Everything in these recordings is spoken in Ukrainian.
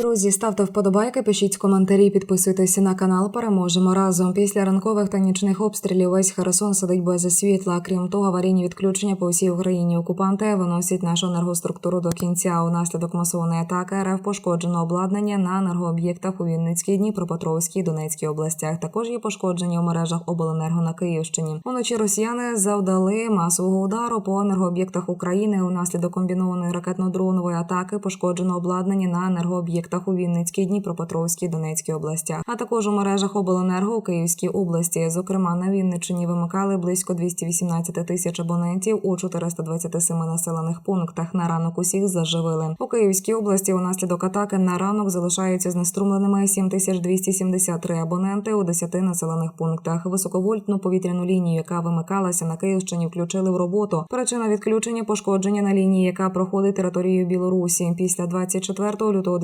Друзі, ставте вподобайки, пишіть коментарі, підписуйтесь на канал. Переможемо разом. Після ранкових та нічних обстрілів весь Херсон сидить без світла. Крім того, аварійні відключення по всій Україні. Окупанти виносять нашу енергоструктуру до кінця. Унаслідок масованої атаки РФ пошкоджено обладнання на енергооб'єктах у Вінницькій, Дніпропетровській, Донецькій областях. Також є пошкодження у мережах обленерго на Київщині. Уночі росіяни завдали масового удару по енергооб'єктах України. Унаслідок комбінованої ракетно-дронової атаки пошкоджено обладнання на енергооб'єктах у Вінницькій, Дніпропетровській, Донецькій областях, а також у мережах обленерго у Київській області. Зокрема, на Вінниччині вимикали близько 218 тисяч абонентів у 427 населених пунктах. На ранок усіх заживили. У Київській області унаслідок атаки на ранок залишаються знеструмленими 7273 абоненти у 10 населених пунктах. Високовольтну повітряну лінію, яка вимикалася на Київщині, включили в роботу. Причина відключення пошкодження на лінії, яка проходить територією Білорусі. Після 24 лютого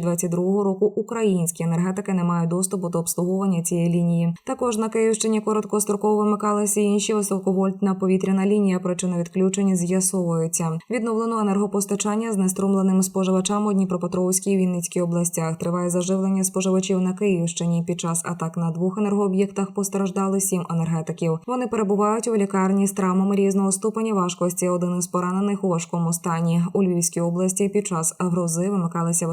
2022 року українські енергетики не мають доступу до обслуговування цієї лінії. Також на Київщині короткостроково вимикалися інші високовольтна повітряна лінія. Причина відключення з'ясовується. Відновлено енергопостачання з неструмленими споживачами у Дніпропетровській і Вінницькій областях. Триває заживлення споживачів на Київщині. Під час атак на двох енергооб'єктах постраждали сім енергетиків. Вони перебувають у лікарні з травмами різного ступеня важкості. Один із поранених у важкому стані. У Львівській області під час грози вимикалася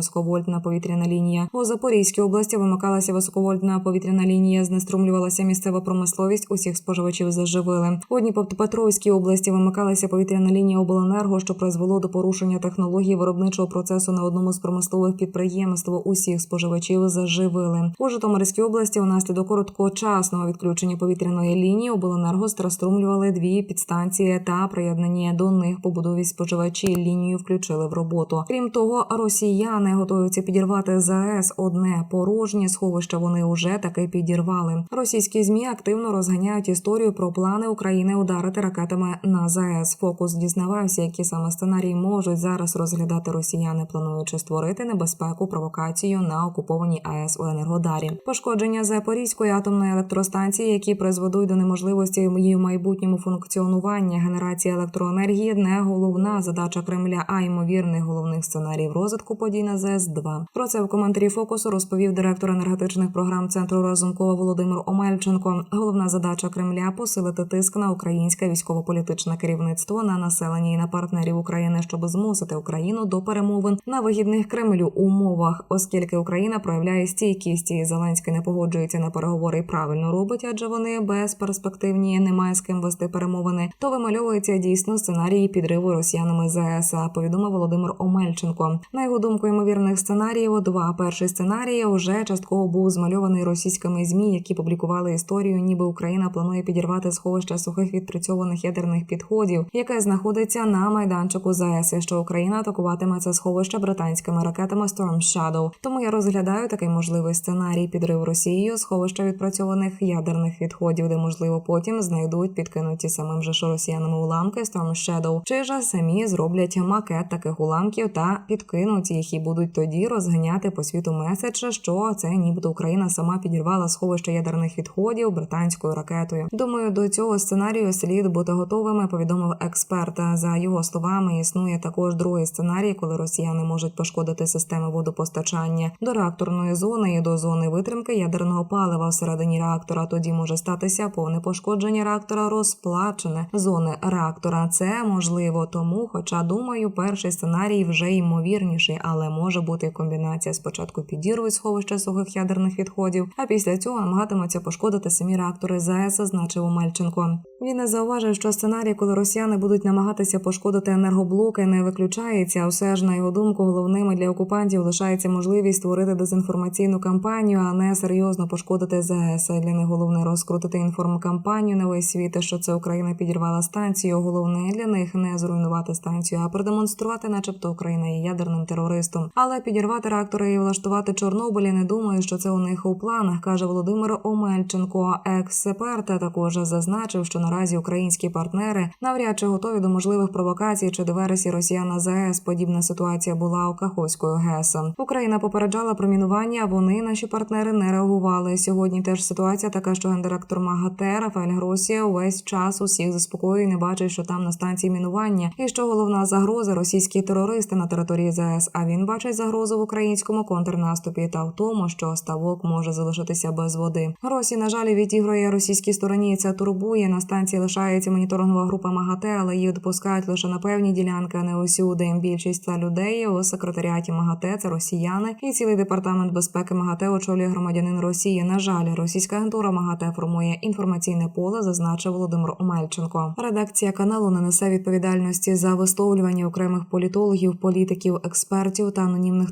високовольтна повітряна лінія. У Запорізькій області вимикалася високовольтна повітряна лінія. Знеструмлювалася місцева промисловість. Усіх споживачів заживили. У Дніпропетровській області вимикалася повітряна лінія обленерго, що призвело до порушення технології виробничого процесу на одному з промислових підприємств. Усіх споживачів заживили. У Житомирській області унаслідок короткочасного відключення повітряної лінії обленерго розструмлювали дві підстанції та приєднані до них побудові споживачі лінію включили в роботу. Крім того, росіяни готуються підірвати ЗАЕС. Одне порожнє сховище вони уже таки підірвали. Російські змі активно розганяють історію про плани України ударити ракетами на ЗАЕС. Фокус дізнавався, які саме сценарії можуть зараз розглядати росіяни, плануючи створити небезпеку провокацію на окупованій АЕС у Енергодарі. Пошкодження Запорізької атомної електростанції, які призведуть до неможливості її в майбутньому функціонування генерації електроенергії, не головна задача Кремля, а ймовірний головних сценаріїв розвитку подій на ЗАЕС 2 Про це в коментарі фокусу розповів директор енергетичних програм центру Разумкова Володимир Омельченко. Головна задача Кремля посилити тиск на українське військово-політичне керівництво на населення і на партнерів України, щоб змусити Україну до перемовин на вигідних Кремлю умовах, оскільки Україна проявляє стійкість і Зеленський не погоджується на переговори і правильно робить, адже вони безперспективні, немає з ким вести перемовини. То вимальовується дійсно сценарій підриву росіянами ЗАЕС, повідомив Володимир Омельченко. На його думку, ймовірних сценаріїв два. Перший сценарій вже частково був змальований російськими змі, які публікували історію, ніби Україна планує підірвати сховище сухих відпрацьованих ядерних підходів, яке знаходиться на майданчику ЗАЕС, що Україна атакуватиме це сховище британськими ракетами Storm Shadow. Тому я розглядаю такий можливий сценарій підрив Росією сховища відпрацьованих ядерних відходів, де можливо потім знайдуть підкинуті самим же росіянами уламки Storm Shadow, чи ж самі зроблять макет таких уламків та підкинуть їх і будуть тоді розганяти по світу меседж, що це нібито Україна сама підірвала сховище ядерних відходів британською ракетою. Думаю, до цього сценарію слід бути готовими. Повідомив експерт. За його словами, існує також другий сценарій, коли росіяни можуть пошкодити системи водопостачання до реакторної зони і до зони витримки ядерного палива всередині реактора. Тоді може статися повне пошкодження реактора, розплачене зони реактора. Це можливо тому, хоча думаю, перший сценарій вже ймовірніший, але може бути і комбінація. Спочатку підірвуть сховище сухих ядерних відходів, а після цього намагатиметься пошкодити самі реактори ЗАЕС, зазначив Омельченко. Він не зауважив, що сценарій, коли росіяни будуть намагатися пошкодити енергоблоки, не виключається. Усе ж на його думку, головними для окупантів лишається можливість створити дезінформаційну кампанію, а не серйозно пошкодити ЗАЕС. Для них головне розкрутити інформкампанію на весь світ, що це Україна підірвала станцію. Головне для них не зруйнувати станцію, а продемонструвати, начебто Україна є ядерним терористом. Але підірвати реактори і влаштувати Чорнобилі не думаю, що це у них у планах, каже Володимир Омельченко. Експерт також зазначив, що наразі українські партнери навряд чи готові до можливих провокацій чи диверсій Росіян на ЗАЕС. Подібна ситуація була у Каховської ГЕС. Україна попереджала про мінування. Вони наші партнери не реагували. Сьогодні теж ситуація така, що гендиректор МАГАТЕ Рафаель Гросія увесь час усіх заспокоює, не бачить, що там на станції мінування, і що головна загроза російські терористи на території ЗАЕС. А він бачить загрозу загрозу в українському контрнаступі та в тому, що ставок може залишитися без води. Росія, на жаль, відіграє російській стороні. і Це турбує. На станції лишається моніторингова група МАГАТЕ, але її допускають лише на певні ділянки, а не усюди. Більшість та людей у секретаріаті МАГАТЕ це росіяни, і цілий департамент безпеки МАГАТЕ очолює громадянин Росії. На жаль, російська агентура МАГАТЕ формує інформаційне поле, зазначив Володимир Омельченко. Редакція каналу не несе відповідальності за висловлювання окремих політологів, політиків, експертів та анонімних